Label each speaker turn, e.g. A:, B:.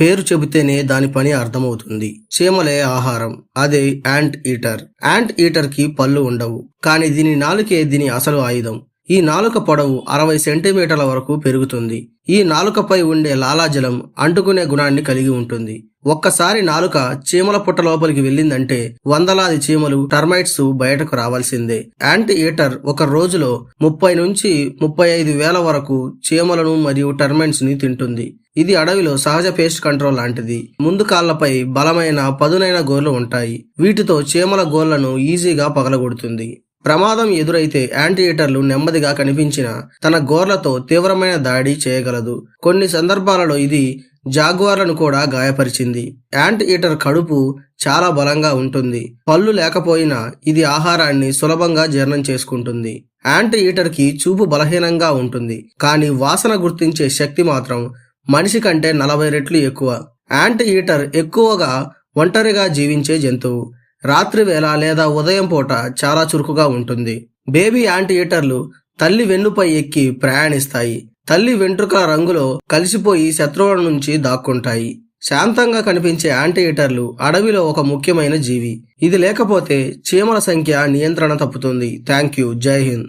A: పేరు చెబితేనే దాని పని అర్థమవుతుంది. చీమలే ఆహారం. అదే యాంట్ ఈటర్ యాంట్ ఈటర్కి పళ్ళు ఉండవు. కానీ దీని నాలుకే దీని అసలు ఆయుధం. ఈ నాలుక పొడవు అరవై సెంటీమీటర్ల వరకు పెరుగుతుంది. ఈ నాలుకపై ఉండే లాలాజలం అంటుకునే గుణాన్ని కలిగి ఉంటుంది. ఒక్కసారి నాలుక చీమల పుట్ట లోపలికి వెళ్ళిందంటే వందలాది చీమలు టర్మైట్స్ బయటకు రావాల్సిందే. యాంటీ ఈటర్ ఒక రోజులో ముప్పై నుంచి ముప్పై ఐదు వేల వరకు చీమలను మరియు టర్మైట్స్ని తింటుంది. ఇది అడవిలో సహజ పేస్ట్ కంట్రోల్ లాంటిది. ముందు కాళ్ళపై బలమైన పదునైన గోర్లు ఉంటాయి. వీటితో చీమల గోర్లను ఈజీగా పగలగొడుతుంది. ప్రమాదం ఎదురైతే యాంటీటర్లు నెమ్మదిగా కనిపించిన తన గోర్లతో తీవ్రమైన దాడి చేయగలదు. కొన్ని సందర్భాలలో ఇది జాగ్వార్లను కూడా గాయపరిచింది. యాంట్ ఈటర్ కడుపు చాలా బలంగా ఉంటుంది. పళ్ళు లేకపోయినా ఇది ఆహారాన్ని సులభంగా జీర్ణం చేసుకుంటుంది. యాంట్కి చూపు బలహీనంగా ఉంటుంది. కానీ వాసన గుర్తించే శక్తి మాత్రం మనిషి కంటే నలభై రెట్లు ఎక్కువ. యాంట్ ఈటర్ ఎక్కువగా ఒంటరిగా జీవించే జంతువు. రాత్రి వేళ లేదా ఉదయం పూట చాలా చురుకుగా ఉంటుంది. బేబీ యాంటీ ఈటర్లు తల్లి వెన్నుపై ఎక్కి ప్రయాణిస్తాయి. తల్లి వెంట్రుకల రంగులో కలిసిపోయి శత్రువుల నుంచి దాక్కుంటాయి. శాంతంగా కనిపించే యాంటీ ఈటర్లు అడవిలో ఒక ముఖ్యమైన జీవి. ఇది లేకపోతే చీమల సంఖ్య నియంత్రణ తప్పుతుంది. Thank you. జై హింద్.